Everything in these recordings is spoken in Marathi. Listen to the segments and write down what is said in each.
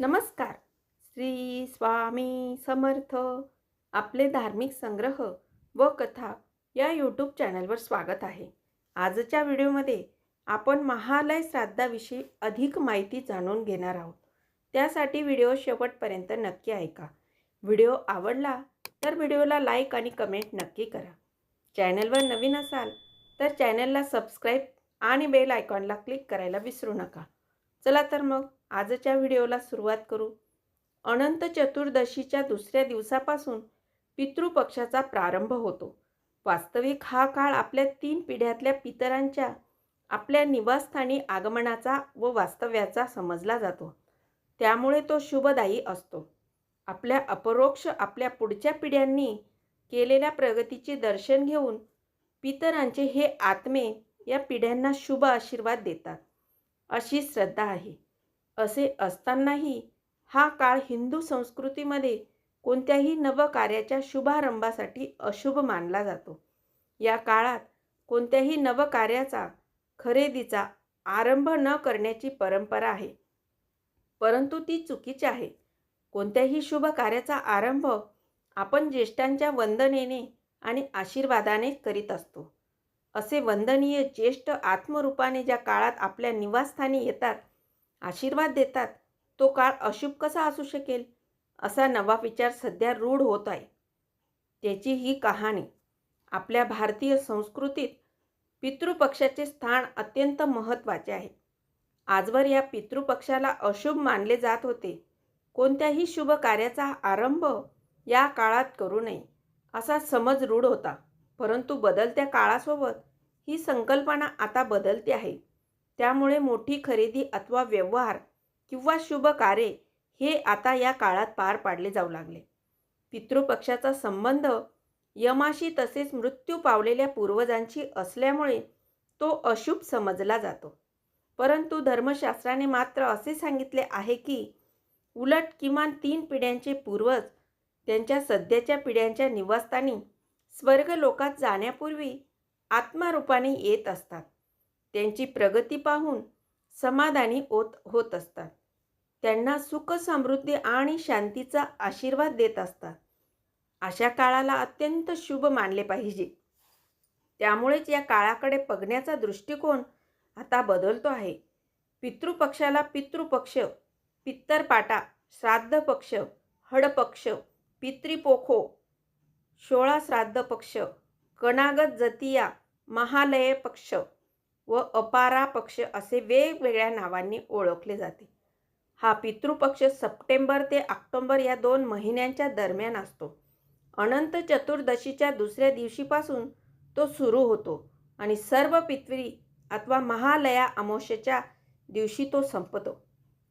नमस्कार. श्री स्वामी समर्थ. आपले धार्मिक संग्रह व कथा या यूट्यूब चॅनलवर स्वागत आहे. आजच्या व्हिडिओमध्ये आपण महालय श्राद्धाविषयी अधिक माहिती जाणून घेणार आहोत. त्यासाठी व्हिडिओ शेवटपर्यंत नक्की ऐका. व्हिडिओ आवडला तर व्हिडिओला लाईक आणि कमेंट नक्की करा. चॅनलवर नवीन असाल तर चॅनलला सबस्क्राईब आणि बेल आयकॉनला क्लिक करायला विसरू नका. चला तर मग आजच्या व्हिडिओला सुरुवात करू. अनंत चतुर्दशीच्या दुसऱ्या दिवसापासून पितृपक्षाचा प्रारंभ होतो. वास्तविक हा काळ आपल्या तीन पिढ्यातल्या पितरांच्या आपल्या निवासस्थानी आगमनाचा व वास्तव्याचा समजला जातो. त्यामुळे तो शुभदायी असतो. आपल्या अपरोक्ष आपल्या पुढच्या पिढ्यांनी केलेल्या प्रगतीचे दर्शन घेऊन पितरांचे हे आत्मे या पिढ्यांना शुभ आशीर्वाद देतात. अशी श्रद्धा आहे. असे असतानाही हा काळ हिंदू संस्कृतीमध्ये कोणत्याही नवकार्याच्या शुभारंभासाठी अशुभ मानला जातो. या काळात कोणत्याही नवकार्याचा खरेदीचा आरंभ न करण्याची परंपरा आहे. परंतु ती चुकीची आहे. कोणत्याही शुभ कार्याचा आरंभ आपण ज्येष्ठांच्या वंदनेने आणि आशीर्वादाने करीत असतो. असे वंदनीय ज्येष्ठ आत्मरूपाने ज्या काळात आपल्या निवासस्थानी येतात आशीर्वाद देतात तो काळ अशुभ कसा असू शकेल? असा नवा विचार सध्या रूढ होत आहे. त्याची ही कहाणी आपल्या भारतीय संस्कृतीत पितृपक्षाचे स्थान अत्यंत महत्त्वाचे आहे. आजवर या पितृपक्षाला अशुभ मानले जात होते. कोणत्याही शुभ कार्याचा आरंभ या काळात करू नये असा समज रूढ होता. परंतु बदलत्या काळासोबत ही संकल्पना आता बदलते आहे. त्यामुळे मोठी खरेदी अथवा व्यवहार किंवा शुभ कार्य हे आता या काळात पार पाडले जाऊ लागले. पितृपक्षाचा संबंध यमाशी तसेच मृत्यू पावलेल्या पूर्वजांशी असल्यामुळे तो अशुभ समजला जातो. परंतु धर्मशास्त्राने मात्र असे सांगितले आहे की उलट किमान तीन पिढ्यांचे पूर्वज त्यांच्या सध्याच्या पिढ्यांच्या निवासस्थानी स्वर्ग लोकात जाण्यापूर्वी आत्मारूपाने येत असतात. त्यांची प्रगती पाहून समाधानी होत होत असतात. त्यांना सुख समृद्धी आणि शांतीचा आशीर्वाद देत असतात. अशा काळाला अत्यंत शुभ मानले पाहिजे. त्यामुळेच या काळाकडे बघण्याचा दृष्टिकोन आता बदलतो आहे. पितृपक्षाला पितृपक्ष पित्तरपाटा श्राद्ध पक्ष हडपक्ष पितृपोखो सोळा श्राद्ध पक्ष कणागत जतिया महालय पक्ष व अपारा पक्ष असे वेगवेगळ्या नावांनी ओळखले जाते. हा पितृपक्ष सप्टेंबर ते ऑक्टोंबर या दोन महिन्यांच्या दरम्यान असतो. अनंत चतुर्दशीच्या दुसऱ्या दिवशीपासून तो सुरू होतो आणि सर्व पितरी अथवा महालया अमावस्येच्या दिवशी तो संपतो.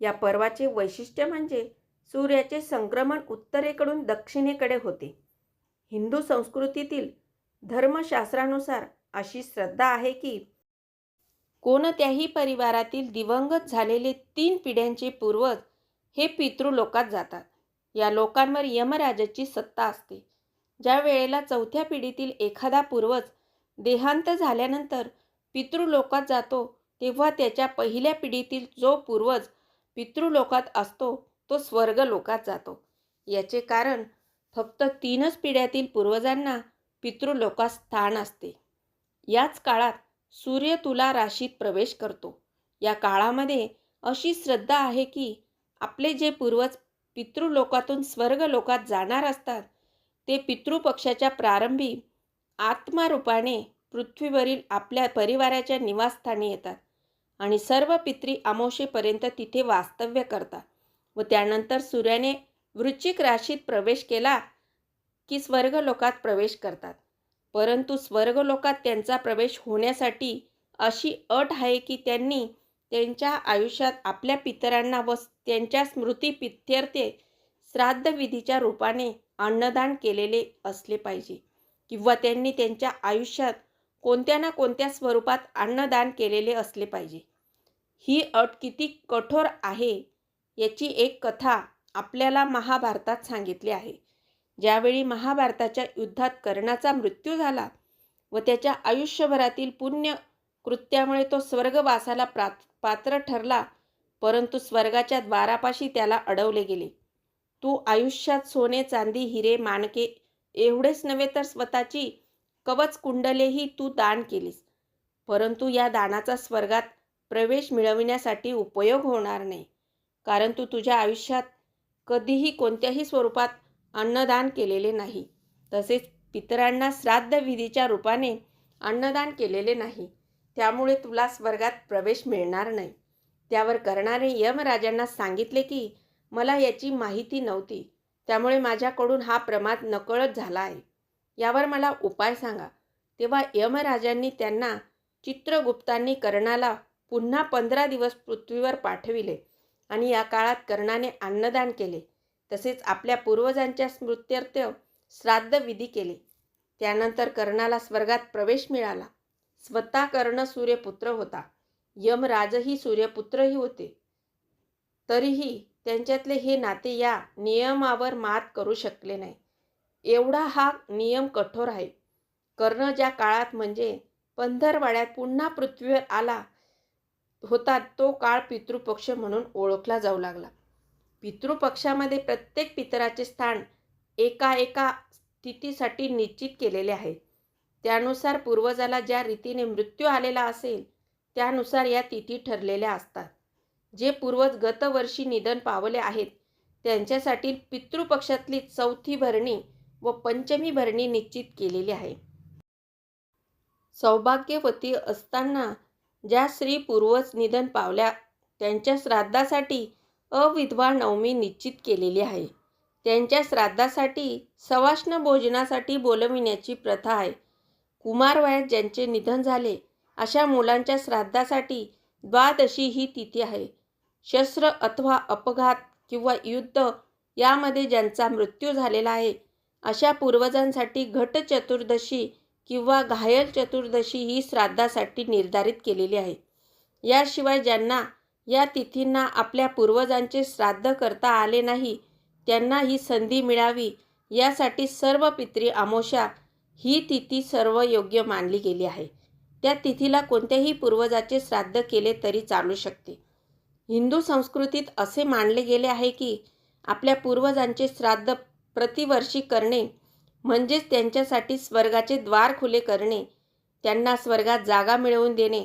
या पर्वाचे वैशिष्ट्य म्हणजे सूर्याचे संक्रमण उत्तरेकडून दक्षिणेकडे होते. हिंदू संस्कृतीतील धर्मशास्त्रानुसार अशी श्रद्धा आहे की कोणत्याही परिवारातील दिवंगत झालेले तीन पिढ्यांचे पूर्वज हे पितृलोकात जातात. या लोकांवर यमराजाची सत्ता असते. ज्या वेळेला चौथ्या पिढीतील एखादा पूर्वज देहांत झाल्यानंतर पितृलोकात जातो तेव्हा त्याच्या पहिल्या पिढीतील जो पूर्वज पितृलोकात असतो तो स्वर्ग लोकात जातो. याचे कारण फक्त तीनच पिढ्यातील पूर्वजांना पितृलोकात स्थान असते. याच काळात सूर्य तुला राशीत प्रवेश करतो. या काळामध्ये अशी श्रद्धा आहे की आपले जे पूर्वज पितृलोकातून स्वर्ग लोकात जाणार असतात ते पितृपक्षाच्या प्रारंभी आत्मारूपाने पृथ्वीवरील आपल्या परिवाराच्या निवासस्थानी येतात आणि सर्व पित्री अमावशेपर्यंत तिथे वास्तव्य करतात व त्यानंतर सूर्याने वृश्चिक राशीत प्रवेश केला की स्वर्गलोकात प्रवेश करतात. परंतु स्वर्गलोकात त्यांचा प्रवेश होण्यासाठी अशी अट आहे की त्यांनी त्यांच्या आयुष्यात आपल्या पितरांना व त्यांच्या स्मृती पित्यर्थे श्राद्धविधीच्या रूपाने अन्नदान केलेले असले पाहिजे किंवा त्यांनी त्यांच्या आयुष्यात कोणत्या ना कोणत्या स्वरूपात अन्नदान केलेले असले पाहिजे. ही अट किती कठोर आहे याची एक कथा आपल्याला महाभारतात सांगितली आहे. ज्यावेळी महाभारताच्या युद्धात कर्णाचा मृत्यू झाला व त्याच्या आयुष्यभरातील पुण्य कृत्यामुळे तो स्वर्गवासाला प्रा पात्र ठरला परंतु स्वर्गाच्या द्वारापाशी त्याला अडवले गेले. तू आयुष्यात सोने चांदी हिरे मानके एवढेच नव्हे तर स्वतःची कवच कुंडलेही तू दान केलीस. परंतु या दानाचा स्वर्गात प्रवेश मिळविण्यासाठी उपयोग होणार नाही कारण तू तुझ्या आयुष्यात कधीही कोणत्याही स्वरूपात अन्नदान केलेले नाही. तसेच पितरांना श्राद्ध विधीच्या रूपाने अन्नदान केलेले नाही. त्यामुळे तुला स्वर्गात प्रवेश मिळणार नाही. त्यावर करणारे यमराजांना सांगितले की मला याची माहिती नव्हती. त्यामुळे माझ्याकडून हा प्रमाद नकळत झाला आहे. यावर मला उपाय सांगा. तेव्हा यमराजांनी त्यांना चित्रगुप्तांनी कर्णाला पुन्हा पंधरा दिवस पृथ्वीवर पाठविले आणि या काळात कर्णाने अन्नदान केले. तसेच आपल्या पूर्वजांच्या स्मृत्यर्थ श्राद्ध विधी केले. त्यानंतर कर्णाला स्वर्गात प्रवेश मिळाला. स्वतः कर्ण सूर्यपुत्र होता. यमराजही सूर्यपुत्रही होते. तरीही त्यांच्यातले हे नाते या नियमावर मात करू शकले नाही. एवढा हा नियम कठोर आहे. कर्ण ज्या काळात म्हणजे पंधरवाड्यात पुन्हा पृथ्वीवर आला होता तो काळ पितृपक्ष म्हणून ओळखला जाऊ लागला. पितृपक्षामध्ये प्रत्येक पितराचे स्थान एका एका तिथीसाठी निश्चित केलेले आहे. त्यानुसार पूर्वजाला ज्या रीतीने मृत्यू आलेला असेल त्यानुसार या तिथी ठरलेल्या असतात. जे पूर्वज गतवर्षी निधन पावले आहेत त्यांच्यासाठी पितृपक्षातली चौथी भरणी व पंचमी भरणी निश्चित केलेली आहे. सौभाग्यवती असताना ज्या स्त्री पूर्वज निधन पावल्या त्यांच्या श्राद्धासाठी अविधवा नवमी निश्चित केलेली आहे. त्यांच्या श्राद्धासाठी सवाष्ण भोजनासाठी बोलविण्याची प्रथा आहे. कुमारवयात ज्यांचे निधन झाले अशा मुलांच्या श्राद्धासाठी द्वादशी ही तिथी आहे. शस्त्र अथवा अपघात किंवा युद्ध यामध्ये ज्यांचा मृत्यू झालेला आहे अशा पूर्वजांसाठी घट चतुर्दशी किंवा घायल चतुर्दशी ही श्राद्धासाठी निर्धारित केलेली आहे. याशिवाय ज्यांना या तिथींना आपल्या पूर्वजांचे श्राद्ध करता आले नाही. त्यांना ही संधी मिळावी यासाठी सर्व पित्री अमोशा ही तिथी सर्व योग्य मानली गेली आहे. त्या तिथीला कोणत्याही पूर्वजाचे श्राद्ध केले तरी चालू शकते. हिंदू संस्कृतीत असे मानले गेले आहे की आपल्या पूर्वजांचे श्राद्ध प्रतिवर्षी करणे म्हणजेच त्यांच्यासाठी स्वर्गाचे द्वार खुले करणे त्यांना स्वर्गात जागा मिळवून देणे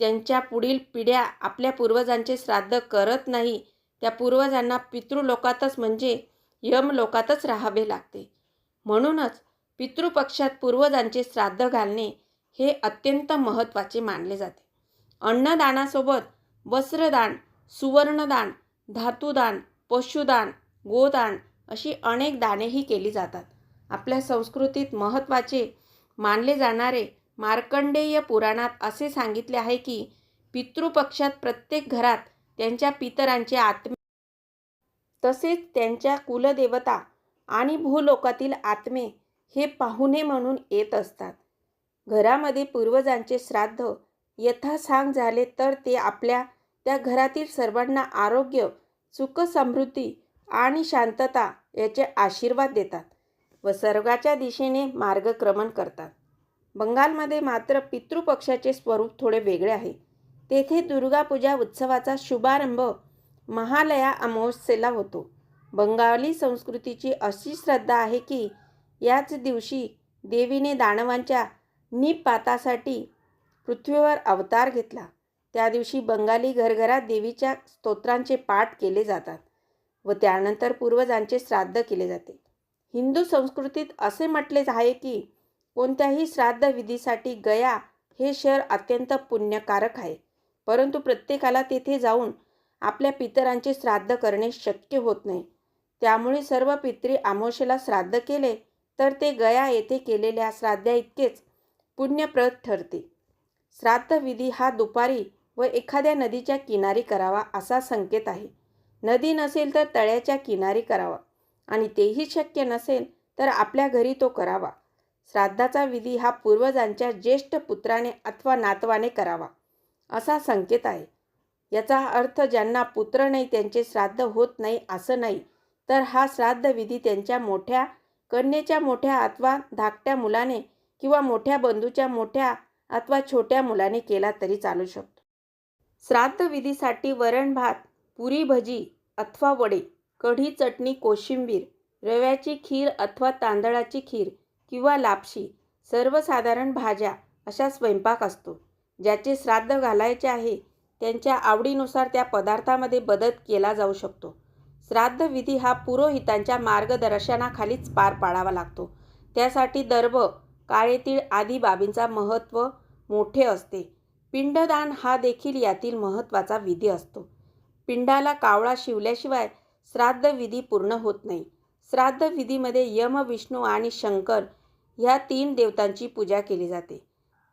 त्यांच्या पुढील पिढ्या आपल्या पूर्वजांचे श्राद्ध करत नाही त्या पूर्वजांना पितृलोकातच म्हणजे यमलोकातच राहावे लागते. म्हणूनच पितृपक्षात पूर्वजांचे श्राद्ध घालणे हे अत्यंत महत्त्वाचे मानले जाते. अन्नदानासोबत वस्त्रदान सुवर्णदान धातुदान पशुदान गोदान अशी अनेक दानेही केली जातात. आपल्या संस्कृतीत महत्त्वाचे मानले जाणारे मार्कंडेय पुराणात असे सांगितले आहे की पितृपक्षात प्रत्येक घरात त्यांच्या पितरांचे आत्मे तसेच त्यांच्या कुलदेवता आणि भूलोकातील आत्मे हे पाहुणे म्हणून येत असतात. घरामध्ये पूर्वजांचे श्राद्ध यथासांग झाले तर ते आपल्या त्या घरातील सर्वांना आरोग्य सुखसमृद्धी आणि शांतता याचे आशीर्वाद देतात व स्वर्गाच्या दिशेने मार्गक्रमण करतात. बंगालमध्ये मात्र पितृपक्षाचे स्वरूप थोडे वेगळे आहे. तेथे दुर्गापूजा उत्सवाचा शुभारंभ महालया अमावस्येला होतो. बंगाली संस्कृतीची अशी श्रद्धा आहे की याच दिवशी देवीने दानवांच्या निपातासाठी पृथ्वीवर अवतार घेतला. त्या दिवशी बंगाली घरघरात देवीच्या स्तोत्रांचे पाठ केले जातात व त्यानंतर पूर्वजांचे श्राद्ध केले जाते. हिंदू संस्कृतीत असे म्हटले आहे की कोणत्याही श्राद्ध विधीसाठी गया हे शहर अत्यंत पुण्यकारक आहे. परंतु प्रत्येकाला तेथे जाऊन आपल्या पितरांचे श्राद्ध करणे शक्य होत नाही. त्यामुळे सर्व पित्री आमोशेला श्राद्ध केले तर ते गया येथे केलेल्या श्राद्धा इतकेच पुण्यप्रद ठरते. श्राद्धविधी हा दुपारी व एखाद्या नदीच्या किनारी करावा असा संकेत आहे. नदी नसेल तर तळ्याच्या किनारी करावा. आणि तेही शक्य नसेल तर आपल्या घरी तो करावा. श्राद्धाचा विधी हा पूर्वजांच्या ज्येष्ठ पुत्राने अथवा नातवाने करावा असा संकेत आहे. याचा अर्थ ज्यांना पुत्र नाही त्यांचे श्राद्ध होत नाही असं नाही तर हा श्राद्ध विधी त्यांच्या मोठ्या कन्येच्या मोठ्या अथवा धाकट्या मुलाने किंवा मोठ्या बंधूच्या मोठ्या अथवा छोट्या मुलाने केला तरी चालू शकतो. श्राद्ध विधीसाठी वरण भात पुरी भजी अथवा वडे कढी चटणी कोशिंबीर रव्याची खीर अथवा तांदळाची खीर किंवा लापशी सर्वसाधारण भाज्या अशा स्वयंपाक असतो ज्याचे श्राद्ध घालायचे आहे त्यांच्या आवडीनुसार त्या पदार्थामध्ये बदल केला जाऊ शकतो. श्राद्ध विधी हा पुरोहितांच्या मार्गदर्शनाखालीच पार पाडावा लागतो. त्यासाठी दर्भ काळे तीळ आदी बाबींचा महत्त्व मोठे असते. पिंडदान हा देखील यातील महत्त्वाचा विधी असतो. पिंडाला कावळा शिवल्याशिवाय श्राद्ध विधी पूर्ण होत नाही. श्राद्ध विधीमध्ये यम विष्णू आणि शंकर ह्या तीन देवतांची पूजा केली जाते.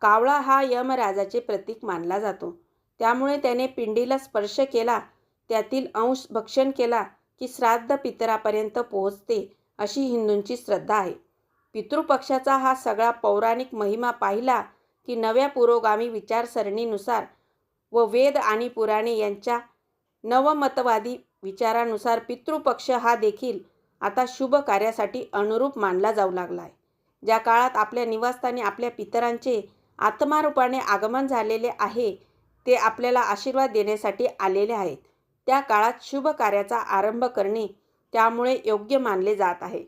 कावळा हा यमराजाचे प्रतीक मानला जातो. त्यामुळे त्याने पिंडीला स्पर्श केला त्यातील अंश भक्षण केला की श्राद्ध पितरापर्यंत पोहोचते अशी हिंदूंची श्रद्धा आहे. पितृपक्षाचा हा सगळा पौराणिक महिमा पाहिला की नव्या पुरोगामी विचारसरणीनुसार व वेद आणि पुराणे यांच्या नवमतवादी विचारानुसार पितृपक्ष हा देखील आता शुभ कार्यासाठी अनुरूप मानला जाऊ लागला आहे ज्या काळात आपल्या निवासस्थानी आपल्या पितरांचे आत्मारूपाने आगमन झालेले आहे ते आपल्याला आशीर्वाद देण्यासाठी आलेले आहेत. त्या काळात शुभ कार्याचा आरंभ करणे त्यामुळे योग्य मानले जात आहे.